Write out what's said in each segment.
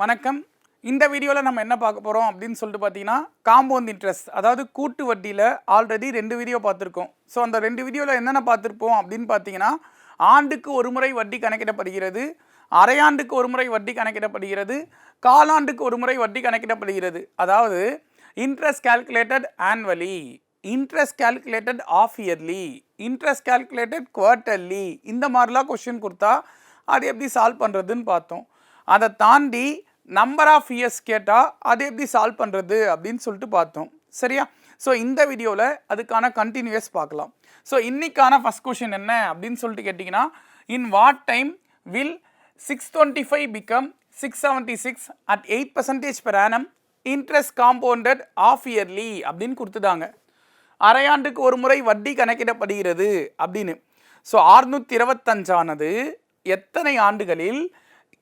வணக்கம். இந்த வீடியோவில் நம்ம என்ன பார்க்க போகிறோம் அப்படின்னு சொல்லிட்டு பார்த்தீங்கன்னா காம்பவுண்ட் இன்ட்ரெஸ்ட் அதாவது கூட்டு வட்டியில் ஆல்ரெடி ரெண்டு வீடியோ பார்த்துருக்கோம். ஸோ அந்த ரெண்டு வீடியோவில் என்னென்ன பார்த்துருப்போம் அப்படின்னு பார்த்தீங்கன்னா ஆண்டுக்கு ஒரு முறை வட்டி கணக்கிடப்படுகிறது அரையாண்டுக்கு ஒரு முறை வட்டி கணக்கிடப்படுகிறது காலாண்டுக்கு ஒரு முறை வட்டி கணக்கிடப்படுகிறது. அதாவது interest calculated annually interest calculated of yearly interest calculated quarterly இந்த மாதிரிலாம் கொஷின் கொடுத்தா அது எப்படி சால்வ் பண்ணுறதுன்னு பார்த்தோம். அதை தாண்டி நம்பர் ஆஃப் இயர்ஸ் கேட்டால் அதை எப்படி சால்வ் பண்ணுறது அப்படின்னு சொல்லிட்டு பார்த்தோம். சரியா? ஸோ இந்த வீடியோவில் அதுக்கான கண்டினியூஸ் பார்க்கலாம். ஸோ இன்றைக்கான ஃபஸ்ட் கொஷின் என்ன அப்படின்னு சொல்லிட்டு கேட்டிங்கன்னா in what time will six twenty five become six seventy six at eight percentage per annum interest compounded of yearly அப்படின்னு கொடுத்துட்டாங்க. அரையாண்டுக்கு ஒரு முறை வட்டி கணக்கிடப்படுகிறது அப்படின்னு. ஸோ ஆறுநூற்றி இருபத்தஞ்சானது எத்தனை ஆண்டுகளில்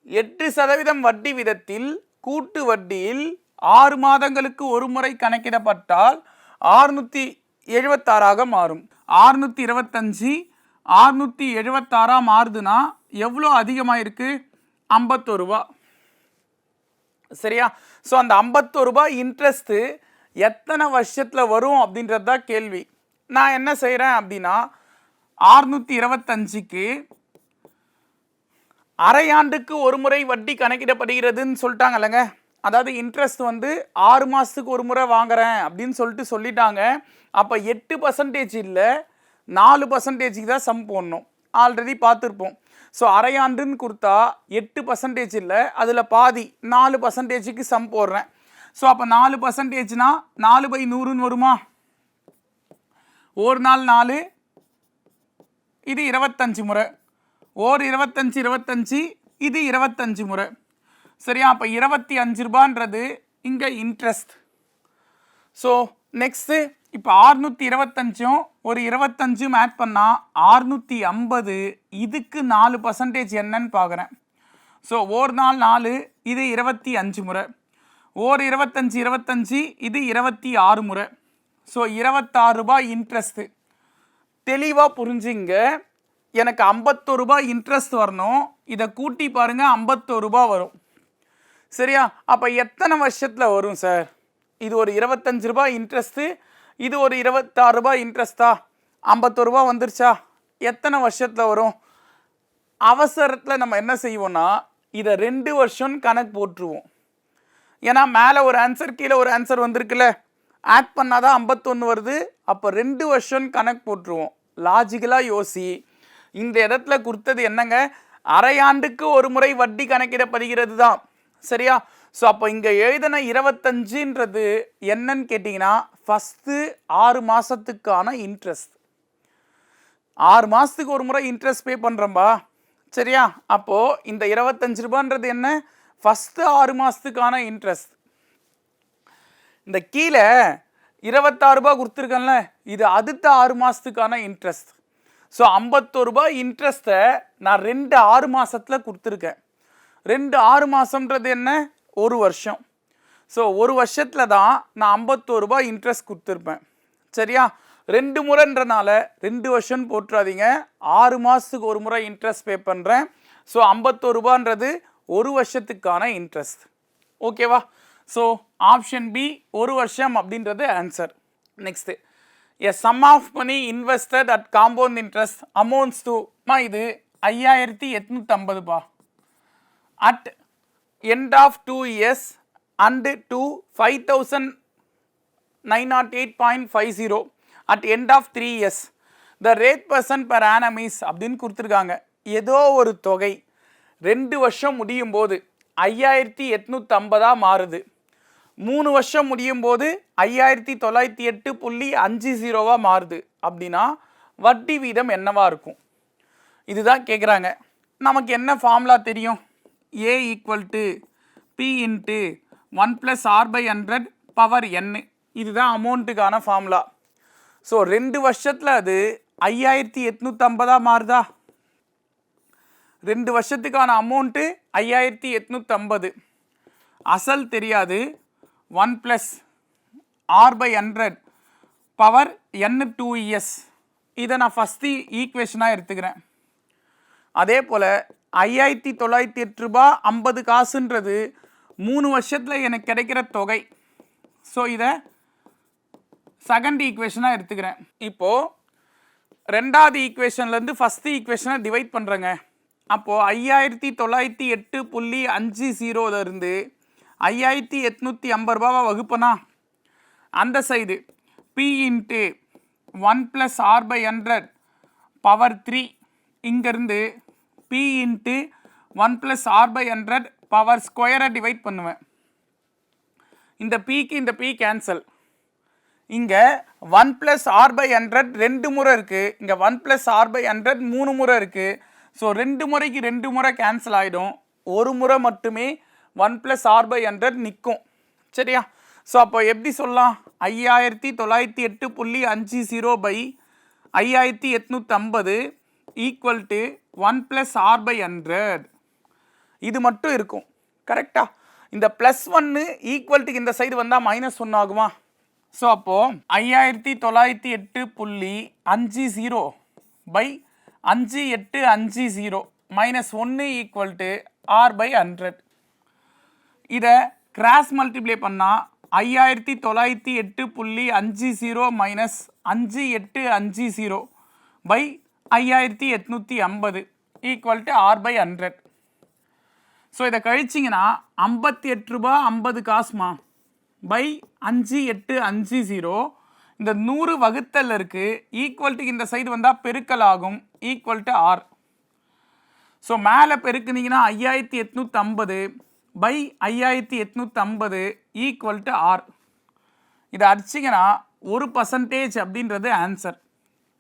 எட்டு சதவீதம் வட்டி விதத்தில் கூட்டு வட்டியில் ஆறு மாதங்களுக்கு ஒரு முறை கணக்கிடப்பட்டால் ஆறுநூற்றி எழுபத்தாறாக மாறும். ஆறுநூற்றி இருபத்தஞ்சி ஆறுநூற்றி எழுபத்தாறாக மாறுதுன்னா எவ்வளோ அதிகமாக இருக்குது ஐம்பத்தொரு ரூபா. சரியா? ஸோ அந்த ஐம்பத்தொரு ரூபா இன்ட்ரெஸ்ட்டு எத்தனை வருஷத்தில் வரும் அப்படின்றது தான் கேள்வி. நான் என்ன செய்கிறேன் அப்படின்னா ஆறுநூற்றி இருபத்தஞ்சிக்கு அரையாண்டுக்கு ஒரு முறை வட்டி கணக்கிடப்படுகிறதுன்னு சொல்லிட்டாங்கல்லங்க. அதாவது இன்ட்ரெஸ்ட் வந்து ஆறு மாதத்துக்கு ஒரு முறை வாங்குறேன் அப்படின்னு சொல்லிட்டு சொல்லிட்டாங்க. அப்போ எட்டு பர்சன்டேஜ் இல்லை நாலு பர்சன்டேஜுக்கு தான் சம் போடணும். ஆல்ரெடி பார்த்துருப்போம். ஸோ அரையாண்டுன்னு கொடுத்தா எட்டு பர்சன்டேஜ் இல்லை அதில் பாதி நாலு பர்சன்டேஜுக்கு சம் போடுறேன். ஸோ அப்போ நாலு பர்சன்டேஜ்னா நாலு பை நூறுன்னு வருமா? ஒரு நாள் நாலு இது இருபத்தஞ்சு முறை. ஓர் இருபத்தஞ்சி இருபத்தஞ்சி இது இருபத்தஞ்சு முறை. சரியா? அப்போ இருபத்தி அஞ்சு ரூபான்றது இங்கே இன்ட்ரெஸ்ட் ஸோ நெக்ஸ்ட்டு இப்போ ஆறுநூற்றி இருபத்தஞ்சும் ஒரு இருபத்தஞ்சும் ஆட் பண்ணால் ஆறுநூற்றி ஐம்பது இதுக்கு நாலு பர்சன்டேஜ் என்னன்னு பார்க்குறேன் ஸோ ஓர் நாள் நாலு இது இருபத்தி அஞ்சு முறை. ஓர் இருபத்தஞ்சு இருபத்தஞ்சி இது இருபத்தி ஆறு முறை. ஸோ இருபத்தாறு ரூபாய் இன்ட்ரெஸ்ட்டு தெளிவாக புரிஞ்சுங்க. எனக்கு ஐம்பத்தோரு ரூபாய் இன்ட்ரெஸ்ட் வரணும். இதை கூட்டி பாருங்கள் ஐம்பத்தோரு ரூபாய் வரும். சரியா? அப்போ எத்தனை வருஷத்தில் வரும் சார் இது ஒரு இருபத்தஞ்சு ரூபாய் இன்ட்ரெஸ்ட்டு இது ஒரு இருபத்தாறு ரூபாய் இன்ட்ரெஸ்ட்டா ஐம்பத்தோரு ரூபா வந்துருச்சா? எத்தனை வருஷத்தில் வரும்? அவசரத்தில் நம்ம என்ன செய்வோம்னா இதை ரெண்டு வருஷம் கணக்கு போட்டுருவோம். ஏன்னா மேலே ஒரு ஆன்சர் கீழே ஒரு ஆன்சர் வந்திருக்குல்ல? ஆட் பண்ணாதான் ஐம்பத்தொன்று வருது. அப்போ ரெண்டு வருஷம் கணக்கு போட்டுருவோம். லாஜிக்கலாக யோசி இந்த இடத்துல கொடுத்தது என்னங்க? அரையாண்டுக்கு ஒரு முறை வட்டி கணக்கிடப்படுகிறது தான் சரியா? ஸோ அப்போ இங்கே எழுதின இருபத்தஞ்சுன்றது என்னன்னு கேட்டிங்கன்னா ஃபஸ்ட்டு ஆறு மாதத்துக்கான இன்ட்ரெஸ்ட் ஆறு மாதத்துக்கு ஒரு முறை இன்ட்ரெஸ்ட் பே பண்ணுறோம்பா சரியா? அப்போது இந்த இருபத்தஞ்சு ரூபான்றது என்ன? ஃபஸ்ட்டு ஆறு மாதத்துக்கான இன்ட்ரெஸ்ட் இந்த கீழே இருபத்தாறு ரூபாய் கொடுத்துருக்கேன்ல இது அடுத்த ஆறு மாதத்துக்கான இன்ட்ரெஸ்ட் ஸோ ஐம்பத்தோரு ரூபாய் இன்ட்ரெஸ்ட்டை நான் ரெண்டு ஆறு மாதத்தில் கொடுத்துருக்கேன். ரெண்டு ஆறு மாதம்ன்றது என்ன? ஒரு வருஷம். ஸோ ஒரு வருஷத்தில் தான் நான் ஐம்பத்தோரு ரூபாய் இன்ட்ரெஸ்ட் கொடுத்துருப்பேன். சரியா? ரெண்டு முறைன்றனால ரெண்டு வருஷம் போட்டுறாதீங்க. ஆறு மாதத்துக்கு ஒரு முறை இன்ட்ரெஸ்ட் பே பண்ணுறேன் ஸோ ஐம்பத்தோரு ரூபான்றது ஒரு வருஷத்துக்கான இன்ட்ரெஸ்ட் ஓகேவா ஸோ ஆப்ஷன் பி ஒரு வருஷம் அப்படின்றது answer next a sum of money invested at compound interest amounts டூமா இது ஐயாயிரத்தி எட்நூற்றம்பதுப்பா at end of two years and to 5908.50 at end of three years the rate percent per annum is அப்படின்னு கொடுத்துருக்காங்க. ஏதோ ஒரு தொகை. ரெண்டு வருஷம் முடியும் போது ஐயாயிரத்தி எட்நூற்றம்பதாக மாறுது. மூணு வருஷம் முடியும் போது ஐயாயிரத்தி தொள்ளாயிரத்தி எட்டு புள்ளி அஞ்சு ஜீரோவாக மாறுது. அப்படின்னா வட்டி வீதம் என்னவாக இருக்கும்? இதுதான் கேட்குறாங்க நமக்கு என்ன ஃபார்முலா தெரியும்? A equal to P into one plus R by hundred power N இதுதான் அமௌண்ட்டுக்கான ஃபார்முலா ஸோ ரெண்டு வருஷத்தில் அது ஐயாயிரத்தி எட்நூற்றம்பதாக மாறுதா? ரெண்டு வருஷத்துக்கான அமௌண்ட்டு ஐயாயிரத்தி எட்நூற்றம்பது அசல் தெரியாது. One plus R by hundred power N two ES இதை நான் ஃபஸ்ட்டு ஈக்குவேஷனாக எடுத்துக்கிறேன். அதே போல் ஐயாயிரத்தி தொள்ளாயிரத்தி எட்டு ரூபா ஐம்பது காசுன்றது மூணு வருஷத்தில் எனக்கு கிடைக்கிற தொகை. ஸோ இதை செகண்ட் ஈக்குவேஷனாக எடுத்துக்கிறேன். இப்போது ரெண்டாவது ஈக்குவேஷன்லேருந்து ஃபஸ்ட்டு ஈக்குவேஷனை டிவைட் பண்ணுறேங்க அப்போது ஐயாயிரத்தி தொள்ளாயிரத்தி எட்டு புள்ளி அஞ்சு ஜீரோலேருந்து ஐயாயிரத்தி எட்நூற்றி ஐம்பது ரூபாவை வகுப்பனா அந்த side P into one plus R by hundred power three இங்கேருந்து P into one plus R by hundred power ஸ்கொயரை டிவைட் பண்ணுவேன். இந்த பிக்கு இந்த பி கேன்சல் இங்கே one plus R by hundred ரெண்டு முறை இருக்குது இங்கே one plus R by hundred மூணு முறை இருக்குது ஸோ ரெண்டு முறைக்கு ரெண்டு முறை கேன்சல் ஆகிடும் ஒரு முறை மட்டுமே one plus R by hundred நிற்கும். சரியா? ஸோ அப்போ எப்படி சொல்லலாம்? ஐயாயிரத்தி தொள்ளாயிரத்தி எட்டு புள்ளி அஞ்சு ஜீரோ பை ஐயாயிரத்தி எட்நூற்றம்பது equal to one plus R by hundred இது மட்டும் இருக்கும். கரெக்டா இந்த ப்ளஸ் ஒன்று ஈக்குவல்ட்டுக்கு இந்த சைடு வந்தால் மைனஸ் ஒன்று ஆகுமா? ஸோ அப்போது ஐயாயிரத்தி தொள்ளாயிரத்தி எட்டு புள்ளி அஞ்சு ஜீரோ பை அஞ்சு எட்டு அஞ்சு ஜீரோ மைனஸ் ஒன்று equal to R by hundred இதை கிராஸ் மல்டிப்ளை பண்ணால் ஐயாயிரத்தி தொள்ளாயிரத்தி எட்டு புள்ளி அஞ்சு ஜீரோ மைனஸ் அஞ்சு எட்டு அஞ்சு ஜீரோ பை ஐயாயிரத்தி எட்நூற்றி ஐம்பது equal to R by hundred so இதை கழிச்சிங்கன்னா ஐம்பத்தி எட்டு ரூபா ஐம்பது காசுமா? பை அஞ்சு எட்டு அஞ்சு ஜீரோ இந்த நூறு வகுத்தல் இருக்குது ஈக்குவல்ட்டுக்கு இந்த சைடு வந்தால் பெருக்கல் ஆகும். ஈக்குவல் டு ஆர் ஸோ மேலே பெருக்குனிங்கன்னா ஐயாயிரத்தி எட்நூற்றம்பது பை ஐயாயிரத்தி எட்நூற்றம்பது ஈக்குவல் டு ஆர் இதை அடிச்சிங்கன்னா ஒரு பர்சன்டேஜ் அப்படின்றது ஆன்சர்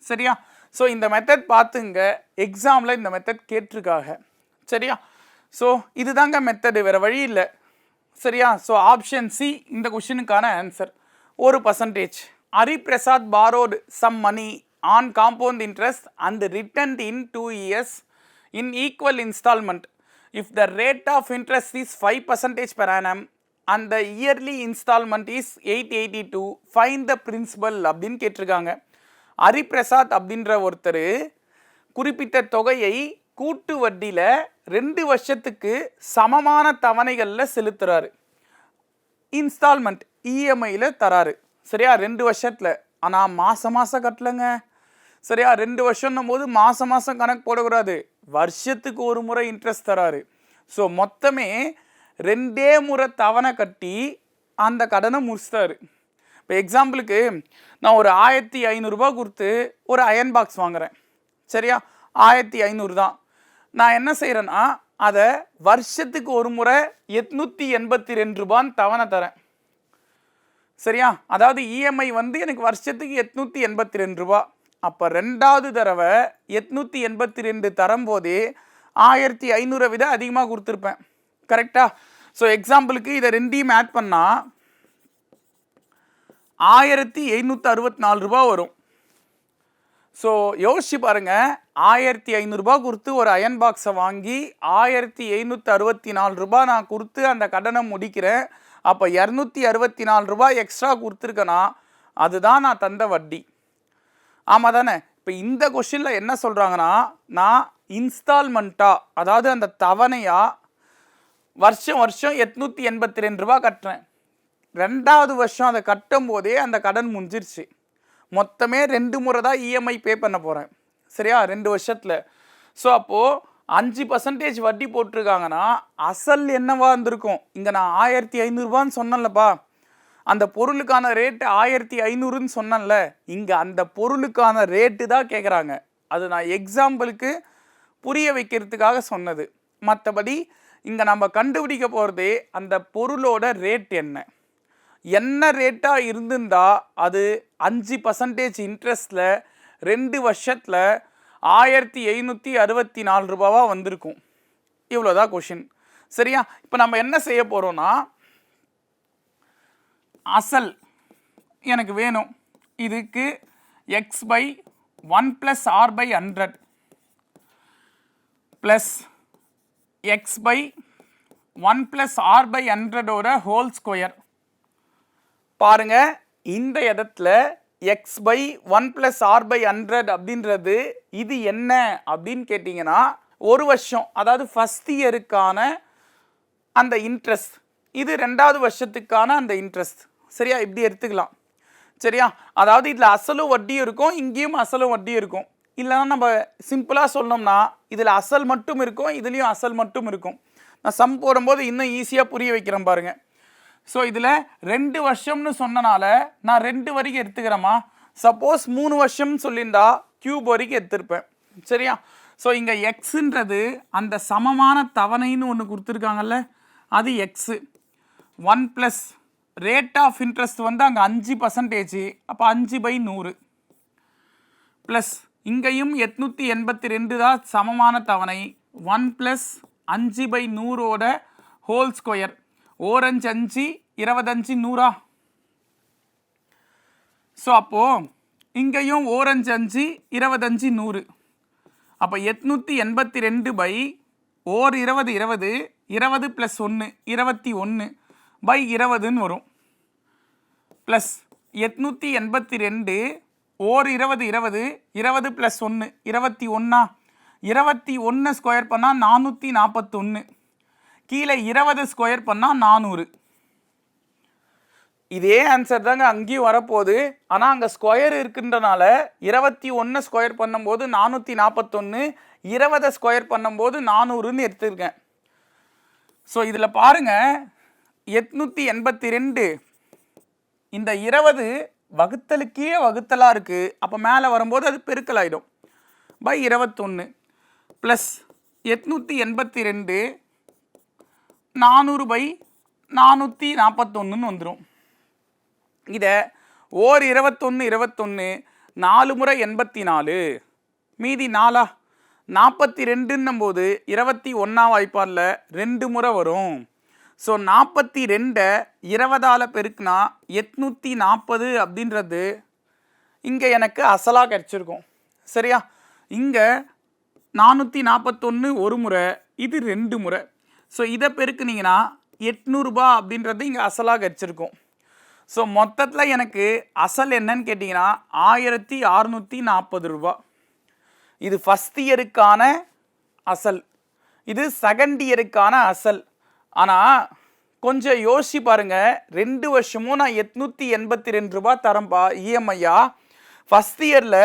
சரியா? ஸோ இந்த மெத்தட் பார்த்துங்க. எக்ஸாமில் இந்த மெத்தட் கேட்டிருக்காங்க. சரியா? ஸோ இதுதாங்க மெத்தடு வேறு வழி இல்லை. சரியா? ஸோ ஆப்ஷன் சி இந்த கொஷினுக்கான ஆன்சர் ஒரு percentage Hariprasad borrowed sum money on compound interest and return in two years in equal installment if the rate of interest is five percentage per annum and yearly installment is eight eighty two find the principal அப்படின்னு கேட்டிருக்காங்க. ஹரிபிரசாத் அப்படின்ற ஒருத்தர் குறிப்பிட்ட தொகையை கூட்டு வட்டியில் ரெண்டு வருஷத்துக்கு சமமான தவணைகளில் செலுத்துறாரு. இன்ஸ்டால்மெண்ட் இஎம்ஐயில் தராரு. சரியா? ரெண்டு வருஷத்தில். ஆனால் மாதம் மாதம் கட்டலைங்க. சரியா? ரெண்டு வருஷம்னும் போது மாதம் மாதம் கணக்கு போடக்கூடாது. வருஷத்துக்கு ஒரு முறை இன்ட்ரெஸ்ட் தராரு. ஸோ மொத்தமே ரெண்டே முறை தவணை கட்டி அந்த கடனை முடிச்சிட்டாரு. இப்போ எக்ஸாம்பிளுக்கு நான் ஒரு ஆயிரத்தி ஐநூறுரூபா கொடுத்து ஒரு அயன் பாக்ஸ் வாங்குறேன். சரியா? ஆயிரத்தி ஐநூறு தான். நான் என்ன செய்கிறேன்னா அதை வருஷத்துக்கு ஒரு முறை எட்நூற்றி எண்பத்தி ரெண்டு ரூபான்னு தவணை தரேன். சரியா? அதாவது இஎம்ஐ வந்து எனக்கு வருஷத்துக்கு எட்நூற்றி எண்பத்தி ரெண்டு ரூபா அப்போ ரெண்டாவது தடவை எட்நூற்றி எண்பத்தி ரெண்டு தரும்போது ஆயிரத்தி ஐநூறை விட அதிகமாக கொடுத்துருப்பேன். கரெக்டாக ஸோ எக்ஸாம்பிளுக்கு இதை ரெண்டையும் ஆட் பண்ணால் ஆயிரத்தி எழுநூற்றி அறுபத்தி நாலு ரூபா வரும். ஸோ யோசிச்சு பாருங்கள் ஆயிரத்தி ஐநூறுரூபா கொடுத்து ஒரு அயன் பாக்ஸை வாங்கி ஆயிரத்தி எழுநூற்றி அறுபத்தி நாலு ரூபா நான் கொடுத்து அந்த கடனை முடிக்கிறேன். அப்போ இரநூத்தி அறுபத்தி நாலு ரூபாய் எக்ஸ்ட்ரா கொடுத்துருக்கேன்னா அதுதான் நான் தந்த வட்டி. ஆமாம் தானே இப்போ இந்த கொஷினில் என்ன சொல்கிறாங்கன்னா நான் இன்ஸ்டால்மெண்ட்டாக அதாவது அந்த தவணையாக வருஷம் வருஷம் எட்நூற்றி எண்பத்தி ரெண்டு ரூபா கட்டுறேன். ரெண்டாவது வருஷம் அதை கட்டும் போதே அந்த கடன் முடிஞ்சிருச்சு மொத்தமே ரெண்டு முறை தான் இஎம்ஐ பே பண்ண போகிறேன் சரியா? ரெண்டு வருஷத்தில். ஸோ அப்போது அஞ்சு பர்சன்டேஜ் வட்டி போட்டிருக்காங்கன்னா அசல் என்னவா இருந்திருக்கும்? இங்கே நான் ஆயிரத்தி ஐநூறுரூவான்னு சொன்னேன்லப்பா. அந்த பொருளுக்கான ரேட்டு ஆயிரத்தி ஐநூறுன்னு சொன்னேன்ல இங்கே அந்த பொருளுக்கான ரேட்டு தான் கேட்குறாங்க அது நான் எக்ஸாம்பிளுக்கு புரிய வைக்கிறதுக்காக சொன்னது. மற்றபடி இங்கே நம்ம கண்டுபிடிக்க போகிறதே அந்த பொருளோட ரேட் என்ன? என்ன ரேட்டாக இருந்திருந்தா அது அஞ்சு பர்சன்டேஜ் இன்ட்ரெஸ்டில் ரெண்டு வருஷத்தில் ஆயிரத்தி எழுநூற்றி அறுபத்தி நாலு ரூபாவாக வந்திருக்கும். இவ்வளோதான் கொஷின் சரியா? இப்போ நம்ம என்ன செய்ய போகிறோன்னா அசல் எனக்கு வேணும். இதுக்கு X by one plus R by hundred plus X by one plus R by ஹண்ட்ரடோட whole square பாருங்கள் இந்த இடத்துல X by one plus R by hundred அப்படின்றது இது என்ன அப்படின்னு கேட்டிங்கன்னா ஒரு வருஷம் அதாவது ஃபஸ்ட் இயருக்கான அந்த இன்ட்ரெஸ்ட் இது ரெண்டாவது வருஷத்துக்கான அந்த இன்ட்ரெஸ்ட் சரியா? இப்படி எடுத்துக்கலாம். சரியா? அதாவது இதில் அசலும் வட்டியும் இருக்கும் இங்கேயும் அசலும் வட்டியும் இருக்கும். இல்லைன்னா நம்ம சிம்பிளாக சொன்னோம்னா இதில் அசல் மட்டும் இருக்கும் இதுலேயும் அசல் மட்டும் இருக்கும். நான் சம் போடும்போது இன்னும் ஈஸியாக புரிய வைக்கிறேன் பாருங்கள் ஸோ இதில் ரெண்டு வருஷம்னு சொன்னனால நான் ரெண்டு வரைக்கும் எடுத்துக்கிறேம்மா. சப்போஸ் மூணு வருஷம்னு சொல்லியிருந்தா கியூப் வரைக்கும் எடுத்திருப்பேன். சரியா? ஸோ இங்கே எக்ஸுன்றது அந்த சமமான தவணைன்னு ஒன்று கொடுத்துருக்காங்கல்ல அது X one plus rate of interest வந்து அங்கே அஞ்சு பர்சன்டேஜ் அப்போ அஞ்சு பை நூறு. ப்ளஸ் இங்கேயும் எட்நூற்றி எண்பத்தி ரெண்டு தான் சமமான தவணை. ஒன் ப்ளஸ் அஞ்சு பை நூறோட ஹோல் ஸ்கொயர் ஓரஞ்சு அஞ்சு இருபதஞ்சு நூறா? ஸோ அப்போது இங்கேயும் ஓரஞ்சு அஞ்சு இருபதஞ்சு நூறு. அப்போ எட்நூற்றி எண்பத்தி ரெண்டு பை ஓர் இருபது இருபது இருபது ப்ளஸ் ஒன்று இருபத்தி ஒன்று பை இருபதுன்னு வரும். ப்ளஸ் எட்நூற்றி எண்பத்தி ரெண்டு ஓர் இருபது இருபது இருபது ப்ளஸ் ஒன்று இருபத்தி ஒன்றா இருபத்தி ஒன்று ஸ்கொயர் பண்ணால் நானூற்றி நாற்பத்தொன்று கீழே இருபது ஸ்கொயர் பண்ணால் நானூறு. இதே ஆன்சர் தாங்க அங்கேயும் வரப்போகுது. ஆனால் அங்கே ஸ்கொயர் இருக்குன்றனால இருபத்தி ஒன்று ஸ்கொயர் பண்ணும்போது நானூற்றி நாற்பத்தொன்று இருபதை ஸ்கொயர் பண்ணும்போது நானூறுன்னு எடுத்துருக்கேன். ஸோ இதில் பாருங்கள் எட்நூற்றி எண்பத்தி ரெண்டு. இந்த இருபது வகுத்தலுக்கே வகுத்தலாக இருக்குது அப்போ மேலே வரும்போது அது பெருக்கலாயிடும். பை இருபத்தொன்று ப்ளஸ் எட்நூற்றி எண்பத்தி ரெண்டு நானூறு பை நானூற்றி நாற்பத்தொன்றுன்னு வந்துடும் இதை ஓர் இருபத்தொன்று இருபத்தொன்று நாலு முறை எண்பத்தி நாலு. மீதி நாலா நாற்பத்தி ரெண்டுன்னும் போது இருபத்தி ஒன்றாம் வாய்ப்பாடில் ரெண்டு முறை வரும். ஸோ நாற்பத்தி ரெண்டை இருபதால் பெருக்குனா எட்நூற்றி நாற்பது அப்படின்றது இங்கே எனக்கு அசலாக கிடச்சிருக்கும். சரியா? இங்கே நானூற்றி நாற்பத்தொன்று ஒரு முறை இது ரெண்டு முறை. ஸோ இதை பெருக்குனீங்கன்னா எட்நூறுபா அப்படின்றது இங்கே அசலாக கிடச்சிருக்கும். ஸோ மொத்தத்தில் எனக்கு அசல் என்னன்னு கேட்டிங்கன்னா ஆயிரத்தி அறநூற்றி நாற்பது ரூபா. இது ஃபஸ்ட் இயருக்கான அசல். இது செகண்ட் இயருக்கான அசல். ஆனால் கொஞ்சம் யோசிச்சு பாருங்க. ரெண்டு வருஷமும் நான் எட்நூற்றி எண்பத்தி ரெண்டு ரூபா தரேன்ப்பா இஎம்ஐயா ஃபஸ்ட் இயரில்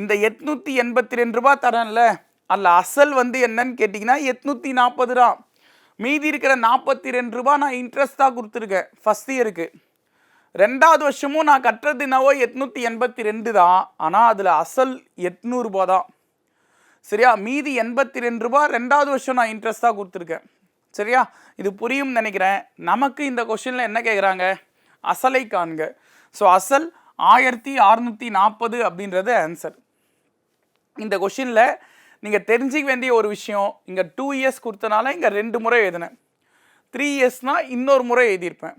இந்த எட்நூற்றி எண்பத்தி ரெண்டு ரூபா தரேன்ல. அதில் அசல் வந்து என்னன்னு கேட்டிங்கன்னா எட்நூற்றி நாற்பது ரூபா. மீதி இருக்கிற நாற்பத்தி ரெண்டு ரூபா நான் இன்ட்ரெஸ்ட்டாக கொடுத்துருக்கேன் ஃபஸ்ட் இயருக்கு ரெண்டாவது வருஷமும் நான் கட்டுறது என்னவோ எட்நூற்றி எண்பத்தி ரெண்டு தான். ஆனால் அதில் அசல் எட்நூறுபா தான். சரியா? மீதி எண்பத்தி ரெண்டு ரூபா ரெண்டாவது வருஷம் நான் இன்ட்ரெஸ்ட்டாக கொடுத்துருக்கேன். சரியா? இது புரியும் நினைக்கிறேன். நமக்கு இந்த கொஷினில் என்ன கேட்குறாங்க அசலை காண்க. ஸோ அசல் ஆயிரத்தி அறுநூற்றி நாற்பது அப்படின்றது ஆன்சர் இந்த கொஷினில் நீங்கள் தெரிஞ்சிக்க வேண்டிய ஒரு விஷயம் இங்கே டூ இயர்ஸ் கொடுத்தனால இங்கே ரெண்டு முறை எழுதினேன். த்ரீ இயர்ஸ்னால் இன்னொரு முறை எழுதியிருப்பேன்.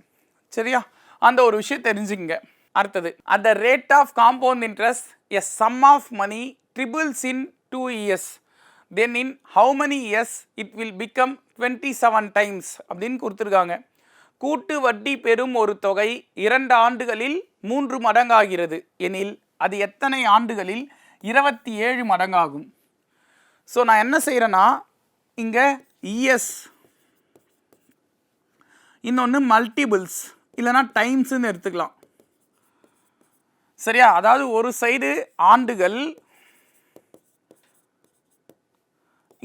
சரியா? அந்த ஒரு விஷயம் தெரிஞ்சுங்க அடுத்தது at the rate of compound interest a sum of money triples in two years then in how many years it will become twenty seven times அப்படின்னு கொடுத்துருக்காங்க. கூட்டு வட்டி பெறும் ஒரு தொகை இரண்டு ஆண்டுகளில் மூன்று மடங்காகிறது. எனில் அது எத்தனை ஆண்டுகளில்? இருபத்தி ஏழு மடங்காகும். ஸோ நான் என்ன செய்கிறேன்னா இங்கே இஎஸ் இன்னொன்று மல்டிபிள்ஸ் இல்லைன்னா டைம்ஸுன்னு எடுத்துக்கலாம். சரியா? அதாவது ஒரு சைடு ஆண்டுகள்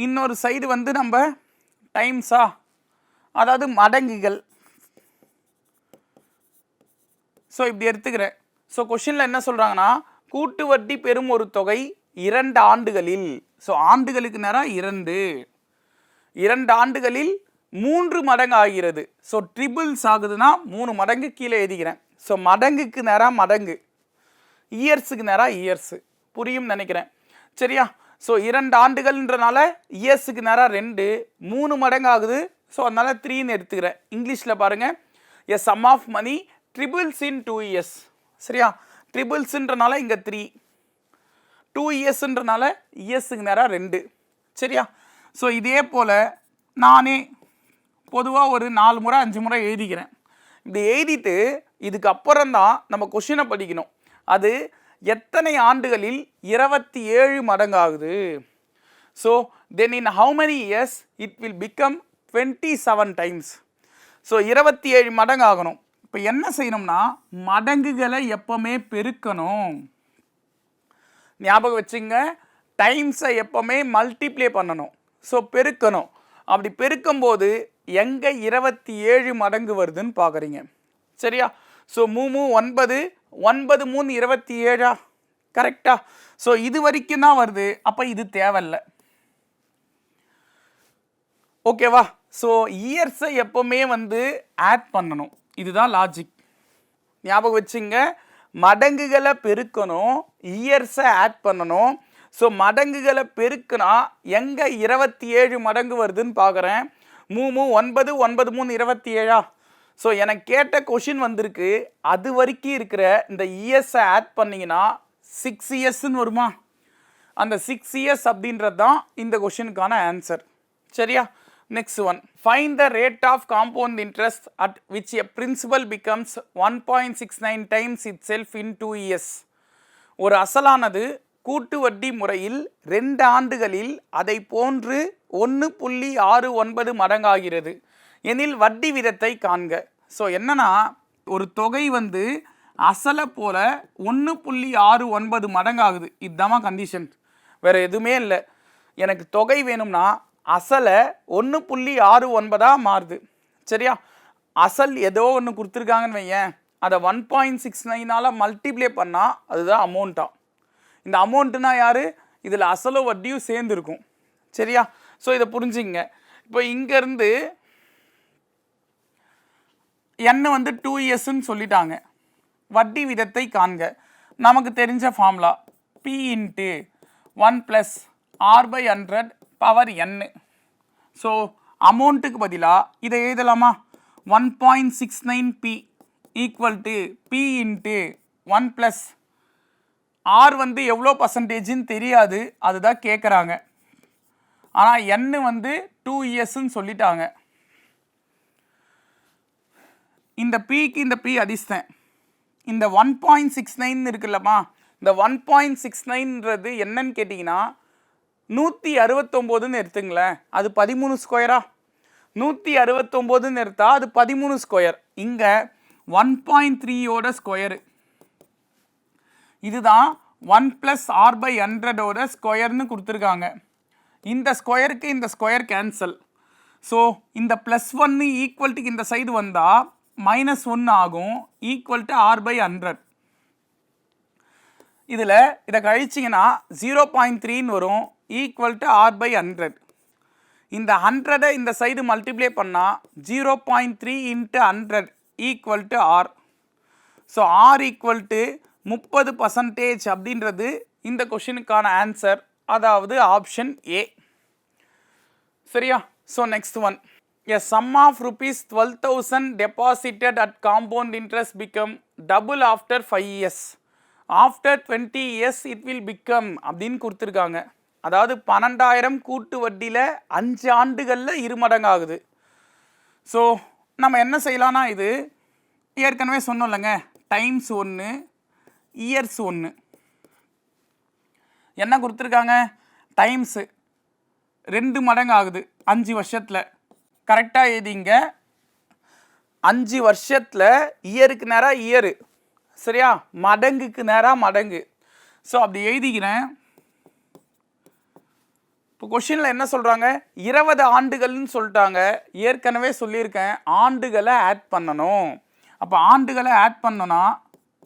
இன்னொரு சைடு வந்து நம்ம டைம்ஸா அதாவது மடங்குகள். ஸோ இப்படி எடுத்துக்கிறேன். ஸோ கொஷினில் என்ன சொல்கிறாங்கன்னா கூட்டு வட்டி பெறும் ஒரு தொகை இரண்டு ஆண்டுகளில். ஸோ ஆண்டுகளுக்கு நேரம் இரண்டு. இரண்டு ஆண்டுகளில் மூன்று மடங்கு ஆகிறது. ஸோ ட்ரிபிள்ஸ் ஆகுதுன்னா மூணு மடங்கு கீழே எழுதிக்கிறேன். ஸோ மடங்குக்கு நேராக மடங்கு. இயர்ஸுக்கு நேராக இயர்ஸு புரியும் நினைக்கிறேன். சரியா? ஸோ இரண்டு ஆண்டுகள்ன்றனால இயர்ஸுக்கு நேராக ரெண்டு மூணு மடங்கு ஆகுது ஸோ அதனால் த்ரீன்னு எடுத்துக்கிறேன். இங்கிலீஷில் பாருங்கள் a sum of money triples in two years சரியா? ட்ரிபிள்ஸுன்றனால இங்கே த்ரீ டூ இயர்ஸுன்றனால இயர்ஸுக்கு நேராக ரெண்டு. சரியா? ஸோ இதே போல் நானே பொதுவாக ஒரு நாலு முறை அஞ்சு முறை எழுதிக்கிறேன். இப்படி எழுதிட்டு இதுக்கு அப்புறம் தான் நம்ம கொஷினை படிக்கணும். அது எத்தனை ஆண்டுகளில் இருபத்தி ஏழு மடங்காகுது? So then in how many years it will become twenty seven times so இருபத்தி ஏழு மடங்கு ஆகணும் இப்போ என்ன செய்யணும்னா மடங்குகளை எப்போவுமே பெருக்கணும். ஞாபகம் வச்சுங்க டைம்ஸை எப்போவுமே மல்டிப்ளை பண்ணணும். ஸோ பெருக்கணும். அப்படி பெருக்கும்போது எங்கே இருபத்தி ஏழு மடங்கு வருதுன்னு பார்க்குறீங்க சரியா? ஸோ மூணு ஒன்பது ஒன்பது மூணு இருபத்தி ஏழா? கரெக்டா ஸோ இது வரைக்கும் தான் வருது. அப்போ இது தேவையில்லை. ஓகேவா ஸோ இயர்ஸை எப்போவுமே வந்து ஆட் பண்ணணும். இதுதான் லாஜிக் ஞாபகம் வச்சுங்க. மடங்குகளை பெருக்கணும். இயர்ஸை ஆட் பண்ணணும். ஸோ மடங்குகளை பெருக்குனா எங்கே இருபத்தி ஏழு மடங்கு வருதுன்னு பார்க்குறேன் மூணு ஒன்பது ஒன்பது மூணு இருபத்தி ஏழா? ஸோ எனக்கு கேட்ட கொஷின் வந்திருக்கு. அது வரைக்கும் இருக்கிற இந்த இஎஸ்ஸை ஆட் பண்ணிங்கன்னா சிக்ஸ் இயர்ஸ்ன்னு வருமா? அந்த சிக்ஸ் இயர்ஸ் அப்படின்றது தான் இந்த கொஷினுக்கான ஆன்சர் சரியா? Next one find the rate of compound interest at which a principal becomes one point six nine times itself in two years ஒரு அசலானது கூட்டு வட்டி முறையில் ரெண்டு ஆண்டுகளில் அதை போன்று ஒன்று புள்ளி ஆறு ஒன்பது மடங்காகிறது. எனில் வட்டி விதத்தை காண்க. ஸோ என்னன்னா ஒரு தொகை வந்து அசலை போல ஒன்று புள்ளி ஆறு ஒன்பது மடங்காகுது. இதுதாம்மா கண்டிஷன் வேறு எதுவுமே இல்லை. எனக்கு தொகை வேணும்னா அசலை ஒன்று புள்ளி ஆறு ஒன்பதாக மாறுது. சரியா? அசல் ஏதோ ஒன்று கொடுத்துருக்காங்கன்னு வையேன். அதை ஒன் பாயிண்ட் சிக்ஸ் நைனால் மல்டிப்ளை பண்ணால் அதுதான் அமௌண்ட்டாக இந்த அமௌண்ட்டுனா யார்? இதில் அசலும் வட்டியும் சேர்ந்துருக்கும். சரியா? ஸோ இதை புரிஞ்சுங்க இப்போ இங்கேருந்து என்ன வந்து டூ இயர்ஸ்ன்னு சொல்லிட்டாங்க. வட்டி விதத்தை காண்க. நமக்கு தெரிஞ்ச formula P into one plus R by hundred power N so அமௌண்ட்டுக்கு பதிலாக இதை எழுதலாமா? One point six nine P equal to P into one plus R வந்து எவ்வளோ பர்சன்டேஜ்னு தெரியாது. அதுதான் கேட்குறாங்க ஆனால் என்னு வந்து டூ இயர்ஸ்ன்னு சொல்லிட்டாங்க. இந்த பிக்கு இந்த பி அதிர்ஷ்டன் இந்த ஒன் பாயிண்ட் சிக்ஸ் நைன் இருக்குல்லம்மா. இந்த ஒன் பாயிண்ட் சிக்ஸ் நைன்றது என்னன்னு கேட்டிங்கன்னா நூற்றி அறுபத்தொம்போதுன்னு எடுத்துங்களேன். அது பதிமூணு ஸ்கொயரா நூற்றி அறுபத்தொம்போதுன்னு எடுத்தா அது பதிமூணு ஸ்கொயர் இங்கே ஒன் பாயிண்ட் த்ரீயோட ஸ்கொயரு இதுதான் ஒன் ப்ளஸ் ஆர் பை ஹண்ட்ரடோட ஸ்கொயர்னு கொடுத்துருக்காங்க. இந்த ஸ்கொயருக்கு இந்த ஸ்கொயர் கேன்சல் ஸோ இந்த ப்ளஸ் ஒன்று ஈக்குவல்ட்டுக்கு இந்த சைடு வந்தால் மைனஸ் ஒன்று ஆகும் equal to R by hundred இதில் இதை கழிச்சிங்கன்னா ஜீரோ பாயிண்ட் த்ரீன்னு வரும் equal to R by hundred இந்த ஹண்ட்ரடை இந்த சைடு மல்டிப்ளை பண்ணால் zero point three into hundred equal to R so R equal to முப்பது பர்சன்டேஜ் அப்படின்றது இந்த கொஷினுக்கான ஆன்சர் அதாவது ஆப்ஷன் ஏ சரியா? So next one a sum of rupees twelve thousand deposited at compound interest become double after five years after twenty years it will become அப்படின்னு கொடுத்துருக்காங்க. அதாவது பன்னெண்டாயிரம் கூட்டு வட்டியில் அஞ்சு ஆண்டுகளில் இருமடங்காகுது ஸோ நம்ம என்ன செய்யலாம்னா இது? ஏற்கனவே சொன்னோம்லங்க டைம்ஸ் ஒன்று இயர்ஸ் ஒன்று என்ன கொடுத்துருக்காங்க? டைம்ஸு ரெண்டு மடங்கு ஆகுது அஞ்சு வருஷத்தில். கரெக்டாக எழுதிங்க. அஞ்சு வருஷத்தில் இயருக்கு நேராக இயரு. சரியா? மடங்குக்கு நேராக மடங்கு. ஸோ அப்படி எழுதிக்கிறேன். இப்போ கொஷினில் என்ன சொல்கிறாங்க இருபது ஆண்டுகள்னு சொல்லிட்டாங்க. ஏற்கனவே சொல்லியிருக்கேன். ஆண்டுகளை ஆட் பண்ணணும். அப்போ ஆண்டுகளை ஆட் பண்ணோன்னா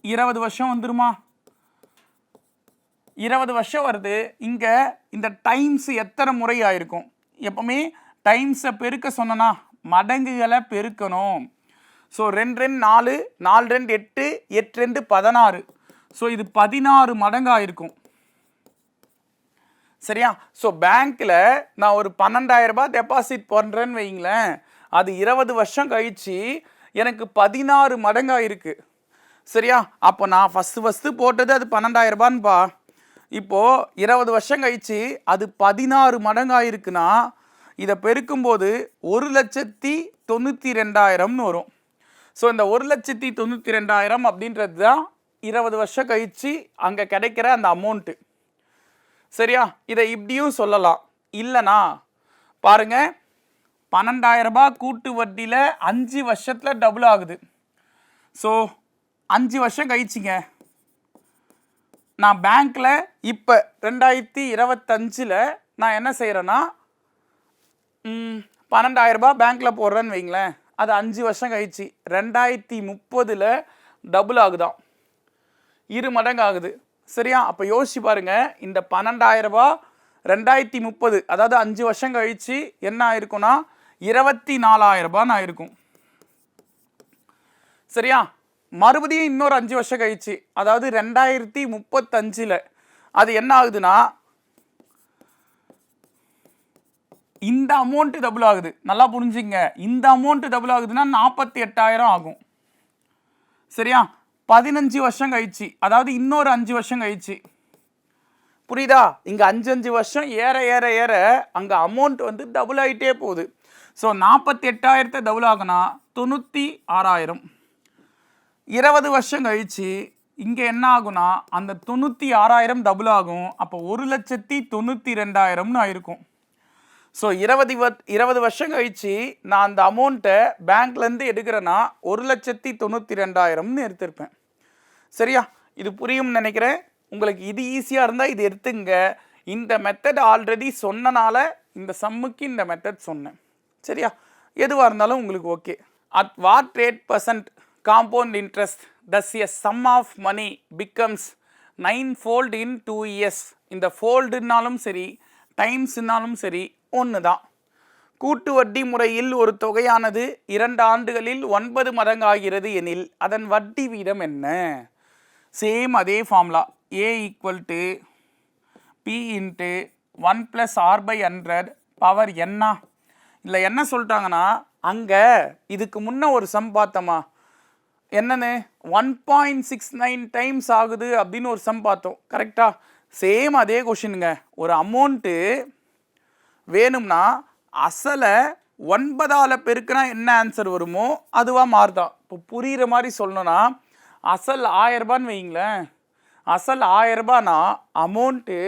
இருபது வருஷம் வந்துருமா? இருபது வருஷம் வருது. இங்கே இந்த டைம்ஸ் எத்தனை முறை ஆயிருக்கும்? எப்பவுமே டைம்ஸை பெருக்க சொன்னனா? மடங்குகளை பெருக்கணும். ஸோ ரெண்டு ரெண்டு நாலு நாலு ரெண்டு எட்டு எட்டு ரெண்டு பதினாறு. ஸோ இது பதினாறு மடங்காக இருக்கும் சரியா? ஸோ பேங்க்கில் நான் ஒரு பன்னெண்டாயிரம் ரூபாய் டெபாசிட் பண்ணுறேன்னு வைங்களேன் அது இருபது வருஷம் கழிச்சு எனக்கு பதினாறு மடங்காக இருக்குது சரியா? அப்போ நான் ஃபஸ்ட்டு ஃபஸ்ட்டு போட்டது அது பன்னெண்டாயிரரூபான்னுப்பா இப்போது இருபது வருஷம் கழிச்சு அது பதினாறு மடங்காக இருக்குன்னா இதை பெருக்கும்போது ஒரு லட்சத்தி தொண்ணூற்றி ரெண்டாயிரம்னு வரும். ஸோ இந்த ஒரு லட்சத்தி தொண்ணூற்றி ரெண்டாயிரம் அப்படின்றது தான் இருபது வருஷம் கழிச்சு அங்கே கிடைக்கிற அந்த அமௌண்ட்டு சரியா? இதை இப்படியும் சொல்லலாம். இல்லைனா பாருங்க பன்னெண்டாயிரரூபா கூட்டு வட்டியில் அஞ்சு வருஷத்தில் டபுள் ஆகுது. ஸோ அஞ்சு வருஷம் கழிச்சிங்க. நான் பேங்க்கில் இப்போ ரெண்டாயிரத்தி இருபத்தஞ்சில் நான் என்ன செய்கிறேன்னா பன்னெண்டாயிரரூபா பேங்க்கில் போடுறேன்னு வைங்களேன். அது அஞ்சு வருஷம் கழிச்சு. ரெண்டாயிரத்தி முப்பதில் டபுள் ஆகுதாம். இரு மடங்கு ஆகுது. சரியா? அப்போ யோசிச்சு பாருங்க. இந்த பன்னெண்டாயிரரூபா ரெண்டாயிரத்தி முப்பது அதாவது அஞ்சு வருஷம் கழிச்சு என்ன ஆயிருக்கும்னா இருபத்தி நாலாயிரரூபான்னு ஆயிருக்கும். சரியா? மறுபடியும் இன்னொரு அஞ்சு வருஷம் கழிச்சு அதாவது ரெண்டாயிரத்தி முப்பத்தஞ்சில் அது என்ன ஆகுதுன்னா இந்த அமௌண்ட்டு டபுள் ஆகுது. நல்லா புரிஞ்சுங்க இந்த அமௌண்ட்டு டபுள் ஆகுதுன்னா நாற்பத்தி எட்டாயிரம் ஆகும். சரியா? பதினஞ்சு வருஷம் கழிச்சு அதாவது இன்னொரு அஞ்சு வருஷம் கழிச்சு. புரியுதா? இங்கே அஞ்சு அஞ்சு வருஷம் ஏற ஏற ஏற அங்கே அமௌண்ட் வந்து டபுள் ஆகிட்டே போகுது. ஸோ நாற்பத்தி எட்டாயிரத்தை டபுள் ஆகுனா தொண்ணூற்றி ஆறாயிரம். இருபது வருஷம் கழிச்சு இங்கே என்ன ஆகும்னா அந்த தொண்ணூற்றி ஆறாயிரம் டபுள் ஆகும். அப்போ ஒரு லட்சத்தி தொண்ணூற்றி ரெண்டாயிரம்னு ஆயிருக்கும். ஸோ இருபது வ- இருபது வருஷம் கழிச்சு நான் அந்த அமௌண்ட்டை பேங்க்லேருந்து எடுக்கிறேன்னா ஒரு லட்சத்தி தொண்ணூற்றி ரெண்டாயிரம்னு எடுத்திருப்பேன். சரியா? இது புரியும்னு நினைக்கிறேன். உங்களுக்கு இது ஈஸியாக இருந்தால் இது எடுத்துங்க. இந்த மெத்தட் ஆல்ரெடி சொன்னனால இந்த சம்முக்கு இந்த மெத்தட் சொன்னேன். சரியா? எதுவாக இருந்தாலும் உங்களுக்கு okay at what rate percent compound interest thus a sum of money becomes nine fold in two years இந்த ஃபோல்டுனாலும் சரி டைம்ஸ்னாலும் சரி ஒன்று தான். கூட்டு வட்டி முறையில் ஒரு தொகையானது இரண்டு ஆண்டுகளில் ஒன்பது மடங்காகிறது எனில் அதன் வட்டி வீதம் என்ன? சேம் அதே formula A equal to P into one plus R by hundred power என்ன இல்லை என்ன சொல்லிட்டாங்கன்னா அங்கே இதுக்கு முன்ன ஒரு சம் பார்த்தோமா? என்னன்னு one point six nine times ஆகுது அப்படின்னு ஒரு சம் பார்த்தோம். கரெக்டாக சேம் அதே கொஷினுங்க ஒரு அமௌண்ட்டு வேணும்னா அசலை ஒன்பதால் பெருக்குனா என்ன ஆன்சர் வருமோ அதுவாக மாறுதான் இப்போ புரிகிற மாதிரி சொல்லணும்னா அசல் ஆயரரூபான்னு வைங்களேன் அசல் ஆயரரூபானா அமௌண்ட்டு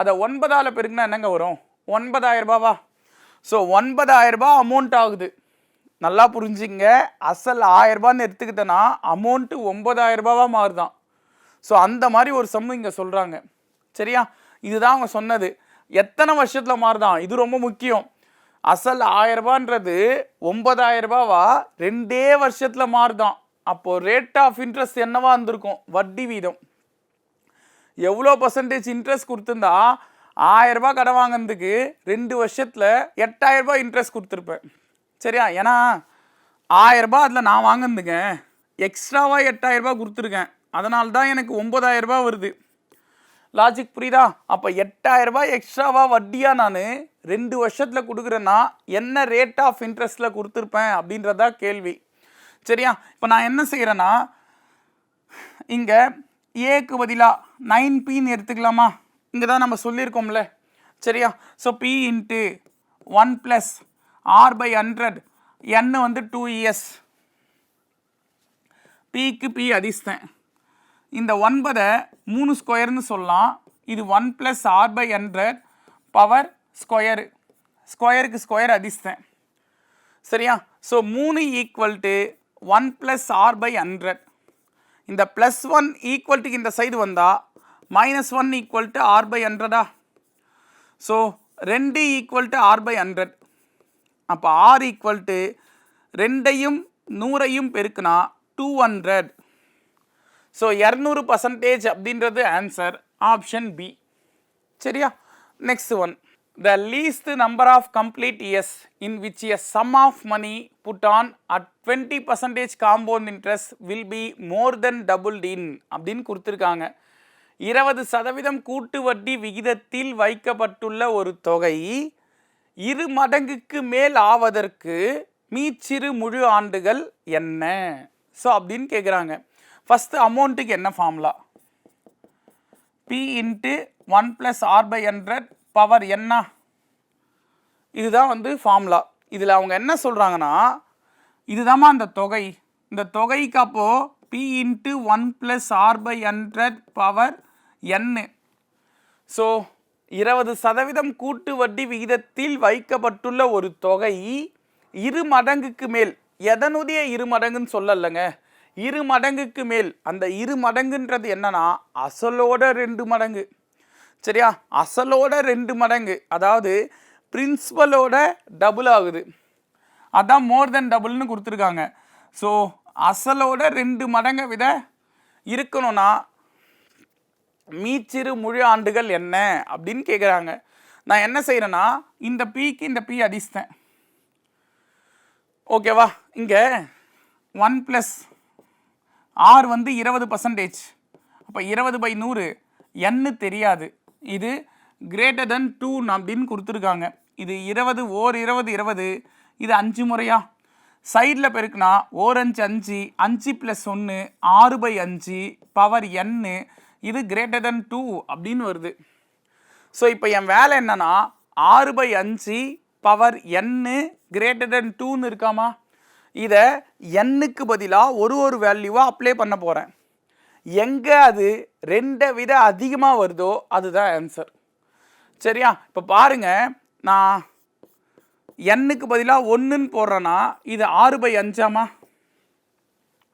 அதை ஒன்பதால் பெருக்குனா என்னங்க வரும்? ஒன்பதாயிரரூபாவா ஸோ ஒன்பதாயிரரூபா அமௌண்ட் ஆகுது. நல்லா புரிஞ்சுங்க. அசல் ஆயரரூபான்னு எடுத்துக்கிட்டேன்னா அமௌண்ட்டு ஒம்பதாயிரரூபாவாக மாறுதான் ஸோ அந்த மாதிரி ஒரு சம்மு இங்கே சொல்கிறாங்க சரியா? இதுதான் அவங்க சொன்னது. எத்தனை வருஷத்தில் மாறுதான்? இது ரொம்ப முக்கியம். அசல் ஆயரரூபான்றது ஒன்பதாயிரரூபாவா? ரெண்டே வருஷத்தில் மாறுதான். அப்போது ரேட் ஆஃப் இன்ட்ரெஸ்ட் என்னவா இருந்திருக்கும்? வட்டி வீதம். எவ்வளோ பர்சன்டேஜ் இன்ட்ரெஸ்ட் கொடுத்துருந்தா ஆயிரம் கடை கடன் வாங்கினதுக்கு ரெண்டு வருஷத்தில் எட்டாயிரரூபா இன்ட்ரெஸ்ட் கொடுத்துருப்பேன். சரியா? ஏன்னா ஆயிரம் அதில் நான் வாங்கினதுங்க. எக்ஸ்ட்ராவாக எட்டாயிரரூபா கொடுத்துருக்கேன். அதனால தான் எனக்கு ஒம்பதாயிரரூபா வருது. லாஜிக் புரியுதா? அப்போ எட்டாயிரம் ரூபாய் எக்ஸ்ட்ராவாக வட்டியாக நான் ரெண்டு வருஷத்தில் கொடுக்குறேன்னா என்ன ரேட் ஆஃப் இன்ட்ரெஸ்ட்டில் கொடுத்துருப்பேன் அப்படின்றதா கேள்வி. சரியா? இப்போ நான் என்ன செய்கிறேன்னா இங்கே ஏக்கு பதிலாக நைன் பின்னு எடுத்துக்கலாமா? இங்கே தான் நம்ம சொல்லியிருக்கோம்ல. சரியா? So P into one plus R by hundred N வந்து டூ இயர்ஸ் பிக்கு பி அதிர்ஷ்டேன் இந்த ஒன்பதை மூணு ஸ்கொயர்னு சொல்லலாம். இது one plus R by hundred power square ஸ்கொயருக்கு ஸ்கொயர் அதிர்ஷ்டேன் சரியா? ஸோ மூணு equal to one plus R by hundred இந்த ப்ளஸ் ஒன் ஈக்குவல்ட்டுக்கு இந்த சைடு வந்தால் minus one equal to R by ஹண்ட்ரடா so ரெண்டு equal to R by hundred அப்போ ஆர் ஈக்குவல் டு ரெண்டையும் நூறையும் பெருக்குனா டூ ஹண்ட்ரட் ஸோ இரநூறு பர்சன்டேஜ் அப்படின்றது ஆன்சர் ஆப்ஷன் பி சரியா? Next one the least number of complete years in which a sum of money put on at twenty percentage compound interest will be more then double in அப்படின்னு கொடுத்துருக்காங்க. இருபது சதவீதம் கூட்டு வட்டி விகிதத்தில் வைக்கப்பட்டுள்ள ஒரு தொகை இரு மடங்குக்கு மேல் ஆவதற்கு மீச்சிறு முழு ஆண்டுகள் என்ன? ஸோ அப்படின்னு கேட்குறாங்க ஃபஸ்ட்டு அமௌண்ட்டுக்கு என்ன formula P into one plus R by hundred power என்ன இதுதான் வந்து ஃபார்முலா இதில் அவங்க என்ன சொல்கிறாங்கன்னா இதுதாம்மா அந்த தொகை. இந்த தொகைக்கு அப்போது P into one plus R by hundred power N so இருபது சதவீதம் கூட்டு வட்டி விகிதத்தில் வைக்கப்பட்டுள்ள ஒரு தொகை இரு மடங்குக்கு மேல். எதனுடைய இரு மடங்குன்னு சொல்லலைங்க. இரு மடங்குக்கு மேல். அந்த இரு மடங்குன்றது என்னன்னா அசலோட ரெண்டு மடங்கு. சரியா? அசலோட ரெண்டு மடங்கு. அதாவது பிரின்சிபலோட டபுள் ஆகுது. அதான் மோர் தென் டபுள்னு கொடுத்துருக்காங்க. ஸோ அசலோட ரெண்டு மடங்கை விட இருக்கணும்னா மீச்சிறு முழு ஆண்டுகள் என்ன அப்படின்னு கேட்குறாங்க நான் என்ன செய்கிறேன்னா இந்த பீக்கு இந்த பீ அடிச்சிட்டேன். ஓகேவா இங்கே ஒன் ப்ளஸ் ஆர் வந்து இருபது பர்சன்டேஜ் அப்போ இருபது பை நூறு என்னு தெரியாது. இது கிரேட்டர் தென் டூ அப்படின்னு கொடுத்துருக்காங்க. இது இருபது ஓர் இருபது இருபது இது அஞ்சு முறையா? சைடில் பெருக்குனா ஓர் அஞ்சு அஞ்சு அஞ்சு ப்ளஸ் ஒன்று ஆறு பை அஞ்சு பவர் என்னு இது கிரேட்டர் தென் டூ அப்படின்னு வருது. ஸோ இப்போ என் வேலை என்னன்னா ஆறு பை அஞ்சு பவர் என்னு கிரேட்டர் தென் டூன்னு இருக்காமா? இதை எண்ணுக்கு பதிலாக ஒரு ஒரு வேல்யூவாக அப்ளை பண்ண போகிறேன் எங்கே அது ரெண்டை விட அதிகமாக வருதோ அதுதான் ஆன்சர் சரியா? இப்போ பாருங்க நான் எண்ணுக்கு பதிலாக ஒன்றுன்னு போடுறேன்னா இது ஆறு பை அஞ்சாமா?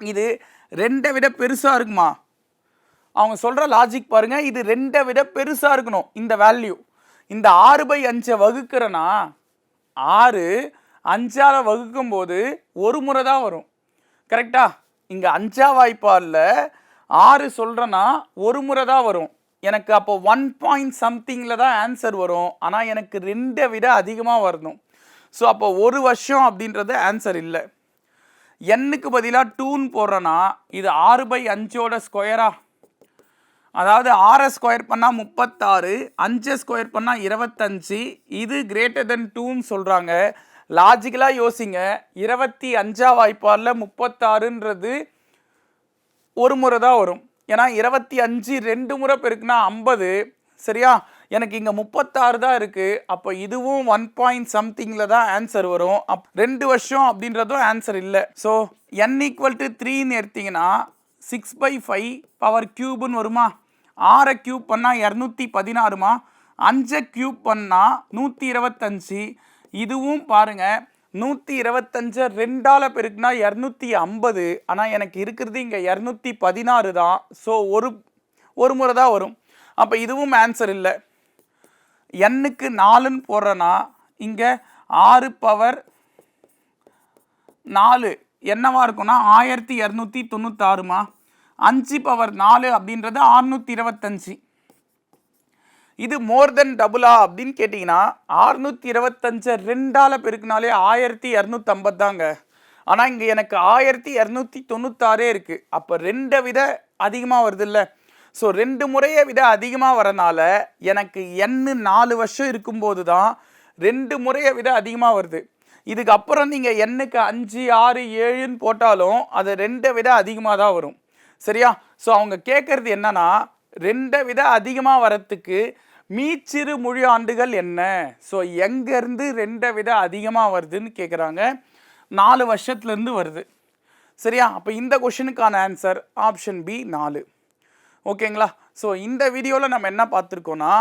இது ரெண்டை விட பெருசாக இருக்குமா? அவங்க சொல்கிற லாஜிக் பாருங்கள் இது ரெண்டை விட பெருசாக இருக்கணும் இந்த வேல்யூ இந்த ஆறு பை அஞ்சை வகுக்கிறேன்னா ஆறு அஞ்சால் வகுக்கும் போது ஒரு முறை தான் வரும். கரெக்டா இங்கே அஞ்சா வாய்ப்பாலில் ஆறு சொல்கிறேன்னா ஒரு முறை தான் வரும். எனக்கு அப்போ ஒன் பாயிண்ட் சம்திங்கில் தான் ஆன்சர் வரும். ஆனால் எனக்கு ரெண்டை விட அதிகமாக வரணும். ஸோ அப்போ ஒரு வருஷம் அப்படின்றது ஆன்சர் இல்லை. எண்ணுக்கு பதிலாக டூன்னு போடுறேன்னா இது ஆறு பை அஞ்சோட ஸ்கொயரா அதாவது ஆறை ஸ்கொயர் பண்ணால் முப்பத்தாறு அஞ்சை ஸ்கொயர் பண்ணால் இருபத்தஞ்சி இது கிரேட்டர் தென் டூன்னு சொல்கிறாங்க லாஜிக்கலாக யோசிங்க. இருபத்தி அஞ்சா வாய்ப்பாரில் முப்பத்தாறுன்றது ஒரு முறை தான் வரும். ஏன்னா இருபத்தி அஞ்சு ரெண்டு முறை பெருக்குனா ஐம்பது. சரியா? எனக்கு இங்கே முப்பத்தாறு தான் இருக்குது அப்போ இதுவும் ஒன் பாயிண்ட் சம்திங்கில் தான் ஆன்சர் வரும். அப் ரெண்டு வருஷம் அப்படின்றதும் ஆன்சர் இல்லை. ஸோ என் ஈக்குவல் டு த்ரீன்னு எடுத்தீங்கன்னா சிக்ஸ் பை ஃபைவ் பவர் க்யூப்னு வருமா? ஆறை க்யூப் பண்ணால் இரநூத்தி பதினாறுமா? அஞ்சை க்யூப் பண்ணால் நூற்றி இருபத்தஞ்சி. இதுவும் பாருங்கள் நூற்றி இருபத்தஞ்சு ரெண்டால் பெருக்குனா இரநூத்தி ஐம்பது. ஆனால் எனக்கு இருக்கிறது இங்கே இரநூத்தி பதினாறு தான். ஸோ ஒரு ஒரு முறை தான் வரும். அப்போ இதுவும் ஆன்சர் இல்லை. எண்ணுக்கு நாலுன்னு போடுறேன்னா இங்கே ஆறு பவர் நாலு. என்னவா இருக்கும்னா ஆயிரத்தி இரநூத்தி தொண்ணூத்தாறுமா? அஞ்சு பவர் நாலு அப்படின்றது அறுநூத்தி இருபத்தஞ்சி. இது மோர் தென் டபுளா அப்படின்னு கேட்டிங்கன்னா ஆறுநூற்றி இருபத்தஞ்சை ரெண்டால் பெருக்குனாலே ஆயிரத்தி இரநூத்தம்பது தாங்க ஆனால் இங்கே எனக்கு ஆயிரத்தி இரநூத்தி தொண்ணூத்தாறே இருக்குது அப்போ ரெண்டை விட அதிகமாக வருது இல்லை ஸோ ரெண்டு முறையை விட அதிகமாக வரனால எனக்கு எண்ணு நாலு வருஷம் இருக்கும்போது தான் ரெண்டு முறையை விட அதிகமாக வருது. இதுக்கு அப்புறம் நீங்கள் எண்ணுக்கு அஞ்சு ஆறு ஏழுன்னு போட்டாலும் அது ரெண்டை விட அதிகமாக தான் வரும். சரியா? ஸோ அவங்க கேட்குறது என்னன்னா ரெண்டை விட அதிகமாக வரத்துக்கு மீச்சிறு மொழி ஆண்டுகள் என்ன? ஸோ எங்கேருந்து ரெண்டை விட அதிகமாக வருதுன்னு கேட்குறாங்க நாலு வருஷத்துலேருந்து வருது. சரியா? அப்போ இந்த கொஷினுக்கான ஆன்சர் ஆப்ஷன் பி நாலு. ஓகேங்களா? ஸோ இந்த வீடியோவில் நம்ம என்ன பார்த்துருக்கோன்னா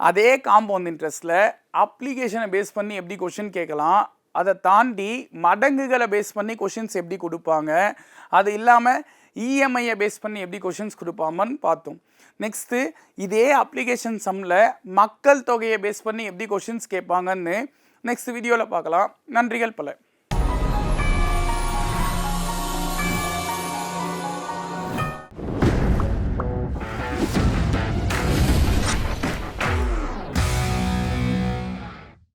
அதே காம்பவுண்ட் இன்ட்ரெஸ்ட்டில் அப்ளிகேஷனை பேஸ் பண்ணி எப்படி கொஷின் கேட்கலாம் அதை தாண்டி மடங்குகளை பேஸ் பண்ணி கொஷின்ஸ் எப்படி கொடுப்பாங்க அது இல்லாமல் இஎம்ஐயை பேஸ் பண்ணி எப்படி கொஷின்ஸ் கொடுப்பாமன்னு பார்த்தோம். நெக்ஸ்ட்டு இதே அப்ளிகேஷன் சம்மில் மக்கள் தொகையை பேஸ் பண்ணி எப்படி கொஷின்ஸ் கேட்பாங்கன்னு நெக்ஸ்ட் வீடியோவில் பார்க்கலாம். நன்றிகள் பல.